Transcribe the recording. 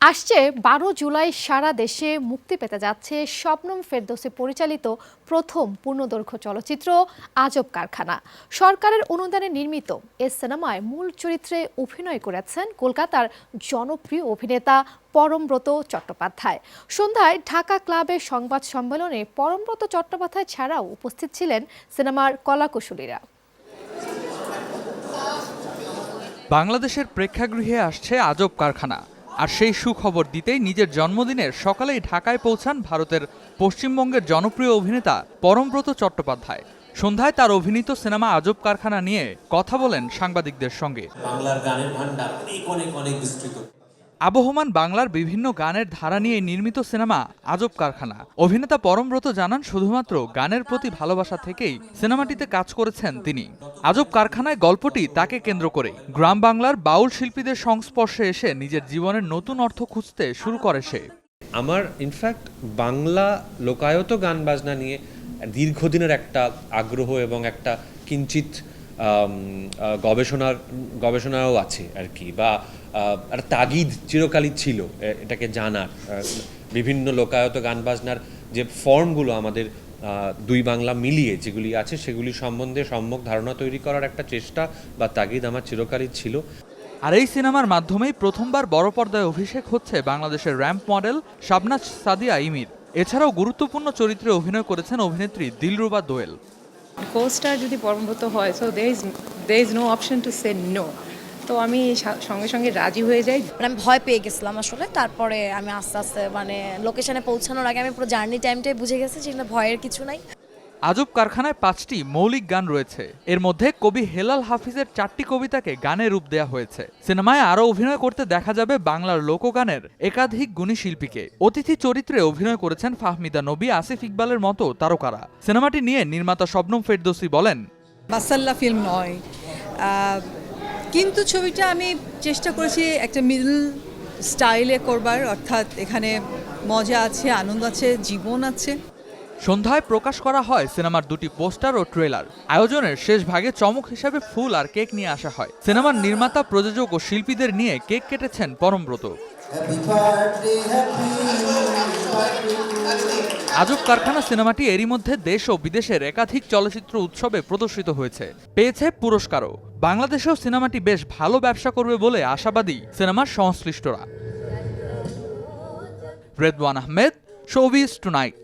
আসছে বারো জুলাই সারা দেশে মুক্তি পেতে যাচ্ছে শবনম ফেরদৌসি পরিচালিত প্রথম পূর্ণদৈর্ঘ্য চলচ্চিত্র আজব কারখানা। সরকারের অনুদানে নির্মিত এ সিনেমায় মূল চরিত্রে অভিনয় করেছেন কলকাতার জনপ্রিয় অভিনেতা পরমব্রত চট্টোপাধ্যায়। সন্ধ্যায় ঢাকা ক্লাবের সংবাদ সম্মেলনে পরমব্রত চট্টোপাধ্যায় ছাড়াও উপস্থিত ছিলেন সিনেমার কলাকুশলীরা। বাংলাদেশের প্রেক্ষাগৃহে আসছে আজব কারখানা। আর সেই সুখবর দিতেই নিজের জন্মদিনের সকালেই ঢাকায় পৌঁছান ভারতের পশ্চিমবঙ্গের জনপ্রিয় অভিনেতা পরমব্রত চট্টোপাধ্যায়। সন্ধ্যায় তার অভিনীত সিনেমা আজব কারখানা নিয়ে কথা বলেন সাংবাদিকদের সঙ্গে। বাংলার গানের ভান্ডার অনেক অনেক অনেক বিস্তৃত। আবহমান বাংলার বিভিন্ন গানের ধারা নিয়ে নির্মিত সিনেমা আজব কারখানা। অভিনেতা পরমব্রত জানান, শুধুমাত্র গানের প্রতি ভালোবাসা থেকেই সিনেমাটিতে কাজ করেছেন তিনি। আজব কারখানায় গল্পটি তাকে কেন্দ্র করে গ্রাম বাংলার বাউল শিল্পীদের সংস্পর্শে এসে নিজের জীবনের নতুন অর্থ খুঁজতে শুরু করে সে। আমার ইনফ্যাক্ট বাংলা লোকায়ত গান বাজনা নিয়ে দীর্ঘদিনের একটা আগ্রহ এবং একটা কিঞ্চিত গবেষণার, গবেষণাও আছে আর কি, বা একটা তাগিদ চিরকালই ছিল এটাকে জানার। বিভিন্ন লোকায়ত গান বাজনার যে ফর্মগুলো আমাদের দুই বাংলা মিলিয়ে যেগুলি আছে, সেগুলি সম্বন্ধে সম্যক ধারণা তৈরি করার একটা চেষ্টা বা তাগিদ আমার চিরকালই ছিল। আর এই সিনেমার মাধ্যমেই প্রথমবার বড় পর্দায় অভিষেক হচ্ছে বাংলাদেশের র্যাম্প মডেল শাবনাজ সাদিয়া ইমির। এছাড়াও গুরুত্বপূর্ণ চরিত্রে অভিনয় করেছেন অভিনেত্রী দিলরুবা দোয়েল। কোস্টার যদি পরমব্রত হয় so there is there is no option to say no তো আমি সঙ্গে সঙ্গে রাজি হয়ে যাই। মানে আমি ভয় পেয়ে গেছিলাম আসলে। তারপরে আমি আস্তে আস্তে মানে লোকেশনে পৌঁছানোর আগে আমি পুরো জার্নি টাইমটাই বুঝে গেছি যে ভয়ের কিছু নাই। আজব কারখানায় পাঁচটি মৌলিক গান রয়েছে। এর মধ্যে কবি হেলাল হাফিজের চারটি কবিতাকে গানে রূপ দেওয়া হয়েছে। সিনেমায় আরও অভিনয় করতে দেখা যাবে বাংলার লোকগানের একাধিক গুণী শিল্পীকে। অতিথি চরিত্রে অভিনয় করেছেন ফাহমিদা নবী, আসিফ ইকবালের মতো তারকারা। সিনেমাটি নিয়ে নির্মাতা শবনম ফেরদৌসি বলেন ফিল্ম নয়। কিন্তু ছবিটা আমি চেষ্টা করেছি একটা মিডল স্টাইলে করবার, অর্থাৎ এখানে মজা আছে, আনন্দ আছে, জীবন আছে। সন্ধ্যায় প্রকাশ করা হয় সিনেমার দুটি পোস্টার ও ট্রেলার। আয়োজনের শেষ ভাগে চমক হিসাবে ফুল আর কেক নিয়ে আসা হয়। সিনেমার নির্মাতা প্রযোজক ও শিল্পীদের নিয়ে কেক কেটেছেন পরমব্রত আজব কারখানা সিনেমাটি এরই মধ্যে দেশ ও বিদেশের একাধিক চলচ্চিত্র উৎসবে প্রদর্শিত হয়েছে। পেয়েছে পুরস্কারও। বাংলাদেশেও সিনেমাটি বেশ ভালো ব্যবসা করবে বলে আশাবাদী সিনেমার সংশ্লিষ্টরা। Redwan Ahmed showbiz tonight.